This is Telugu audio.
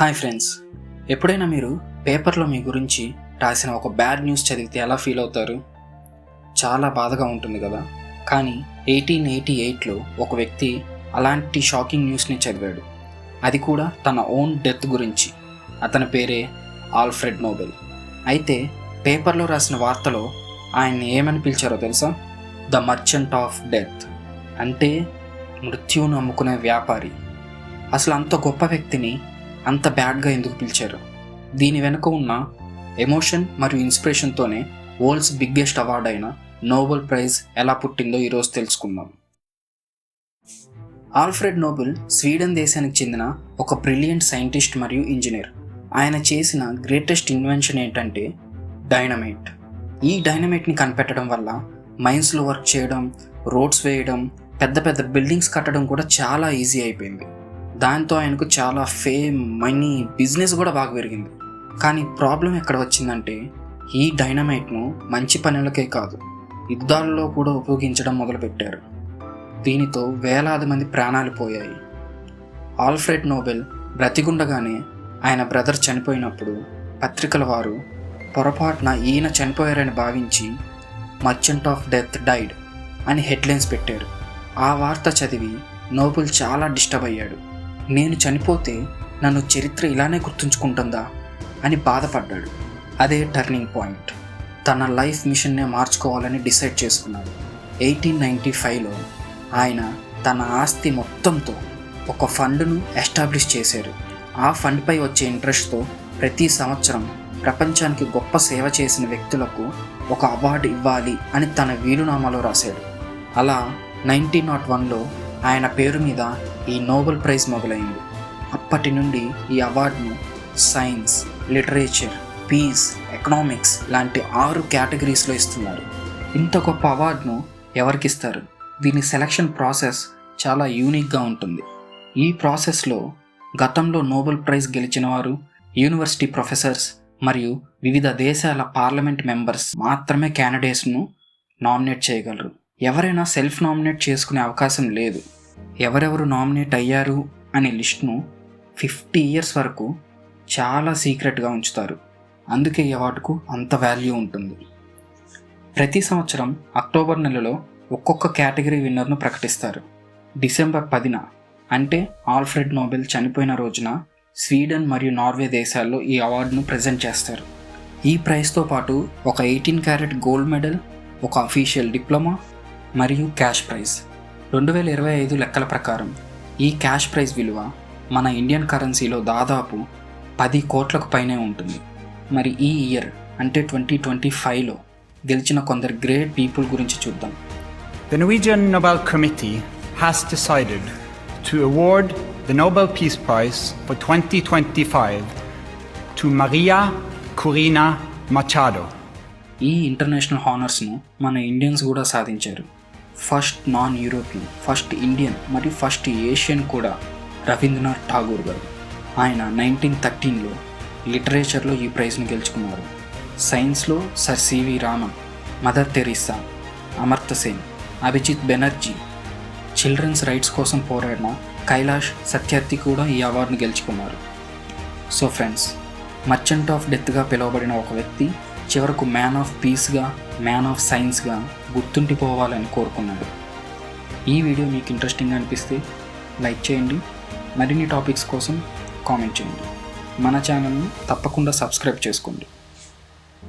Hi friends. ఎప్పుడైనా మీరు పేపర్లో మీ గురించి రాసిన ఒక బ్యాడ్ న్యూస్ చదివితే ఎలా ఫీల్ అవుతారు? చాలా బాధగా ఉంటుంది కదా. కానీ ఎయిటీన్ ఎయిటీ ఎయిట్లో ఒక వ్యక్తి అలాంటి షాకింగ్ న్యూస్ని చదివాడు. అది కూడా తన ఓన్ డెత్ గురించి. అతని పేరే ఆల్ఫ్రెడ్ నోబెల్. అయితే పేపర్లో రాసిన వార్తలో ఆయన్ని ఏమని పిలిచారో తెలుసా? The merchant of death. అంటే మృత్యువును అమ్ముకునే వ్యాపారి. అసలు అంత గొప్ప వ్యక్తిని అంత బ్యాడ్గా ఎందుకు పిలిచారు? దీని వెనుక ఉన్న ఎమోషన్ మరియు ఇన్స్పిరేషన్తోనే వరల్డ్స్ బిగ్గెస్ట్ అవార్డ్ అయిన నోబెల్ ప్రైజ్ ఎలా పుట్టిందో ఈరోజు తెలుసుకుందాం. ఆల్ఫ్రెడ్ నోబెల్ స్వీడన్ దేశానికి చెందిన ఒక బ్రిలియంట్ సైంటిస్ట్ మరియు ఇంజనీర్. ఆయన చేసిన గ్రేటెస్ట్ ఇన్వెన్షన్ ఏంటంటే డైనమైట్. ఈ డైనమైట్ని కనిపెట్టడం వల్ల మైన్స్లో వర్క్ చేయడం రోడ్స్ వేయడం పెద్ద పెద్ద బిల్డింగ్స్ కట్టడం కూడా చాలా ఈజీ అయిపోయింది. దాంతో ఆయనకు చాలా ఫేమ్ మనీ బిజినెస్ కూడా బాగా పెరిగింది. కానీ ప్రాబ్లం ఎక్కడ వచ్చిందంటే ఈ డైనమైట్ను మంచి పనులకే కాదు యుద్ధాల్లో కూడా ఉపయోగించడం మొదలుపెట్టారు. దీనితో వేలాది మంది ప్రాణాలు పోయాయి. ఆల్ఫ్రెడ్ నోబెల్ బ్రతిగుండగానే ఆయన బ్రదర్ చనిపోయినప్పుడు పత్రికల వారు పొరపాటున ఈయన చనిపోయారని భావించి మర్చెంట్ ఆఫ్ డెత్ డైడ్ అని హెడ్లైన్స్ పెట్టారు. ఆ వార్త చదివి నోబెల్ చాలా డిస్టర్బ్ అయ్యాడు. నేను చనిపోతే నన్ను చరిత్ర ఇలానే గుర్తుంచుకుంటుందా అని బాధపడ్డాడు. అదే టర్నింగ్ పాయింట్ తన లైఫ్ మిషన్నే మార్చుకోవాలని డిసైడ్ చేసుకున్నాడు. ఎయిటీన్ నైంటీ ఫైవ్లో ఆయన తన ఆస్తి మొత్తంతో ఒక ఫండ్ను ఎస్టాబ్లిష్ చేశారు. ఆ ఫండ్పై వచ్చే ఇంట్రెస్ట్తో ప్రతి సంవత్సరం ప్రపంచానికి గొప్ప సేవ చేసిన వ్యక్తులకు ఒక అవార్డు ఇవ్వాలి అని తన వీలునామాలో రాశాడు. అలా నైన్టీన్ నాట్ వన్లో ఆయన పేరు మీద ఈ నోబెల్ ప్రైజ్ మొదలైంది. అప్పటి నుండి ఈ అవార్డును సైన్స్ లిటరేచర్ పీస్ ఎకనామిక్స్ లాంటి ఆరు కేటగిరీస్లో ఇస్తున్నారు. ఇంత గొప్ప అవార్డును ఎవరికి ఇస్తారు దీని సెలక్షన్ ప్రాసెస్ చాలా యూనిక్గా ఉంటుంది. ఈ ప్రాసెస్లో గతంలో నోబెల్ ప్రైజ్ గెలిచిన వారు యూనివర్సిటీ ప్రొఫెసర్స్ మరియు వివిధ దేశాల పార్లమెంట్ మెంబర్స్ మాత్రమే క్యాండిడేట్స్ను నామినేట్ చేయగలరు. ఎవరైనా సెల్ఫ్ నామినేట్ చేసుకునే అవకాశం లేదు. ఎవరెవరు నామినేట్ అయ్యారు అనే లిస్ట్ను ఫిఫ్టీ ఇయర్స్ వరకు చాలా సీక్రెట్గా ఉంచుతారు. అందుకే ఈ అవార్డుకు అంత వాల్యూ ఉంటుంది. ప్రతి సంవత్సరం అక్టోబర్ నెలలో ఒక్కొక్క కేటగిరీ విన్నర్ను ప్రకటిస్తారు. డిసెంబర్ పదిన అంటే ఆల్ఫ్రెడ్ నోబెల్ చనిపోయిన రోజున స్వీడన్ మరియు నార్వే దేశాల్లో ఈ అవార్డును ప్రజెంట్ చేస్తారు. ఈ ప్రైజ్తో పాటు ఒక ఎయిటీన్ క్యారెట్ గోల్డ్ మెడల్ ఒక అఫీషియల్ డిప్లొమా మరియు క్యాష్ ప్రైజ్. రెండు వేల ఇరవై ఐదు లెక్కల ప్రకారం ఈ క్యాష్ ప్రైజ్ విలువ మన ఇండియన్ కరెన్సీలో దాదాపు పది కోట్లకు పైనే ఉంటుంది. మరి ఈ ఇయర్ అంటే ట్వంటీ ట్వంటీ ఫైవ్లో గెలిచిన కొందరు గ్రేట్ పీపుల్ గురించి చూద్దాం. The Norwegian Nobel Committee has decided to award the Nobel Peace Prize for 2025 to Maria Corina Machado. ఈ ఇంటర్నేషనల్ హానర్స్ను మన ఇండియన్స్ కూడా సాధించారు. First non European first Indian మరియు ఫస్ట్ ఏషియన్ కూడా రవీంద్రనాథ్ ఠాగూర్ గారు. ఆయన నైన్టీన్ థర్టీన్లో లిటరేచర్లో ఈ ప్రైజ్ను గెలుచుకున్నారు. సైన్స్లో sir C V Raman mother Teresa Amartya Sen Abhijit Banerjee children's rights కోసం పోరాడిన కైలాష్ సత్యార్థి కూడా ఈ అవార్డును గెలుచుకున్నారు. సో ఫ్రెండ్స్ మర్చెంట్ ఆఫ్ డెత్గా పిలువబడిన ఒక వ్యక్తి చివరకు మ్యాన్ ఆఫ్ పీస్గా మ్యాన్ ఆఫ్ సైన్స్గా గుర్తుండిపోవాలని కోరుకున్నాడు ఈ వీడియో మీకు ఇంట్రెస్టింగ్ అనిపిస్తే లైక్ చేయండి. మరిన్ని టాపిక్స్ కోసం కామెంట్ చేయండి. మన ఛానల్ని తప్పకుండా సబ్స్క్రైబ్ చేసుకోండి.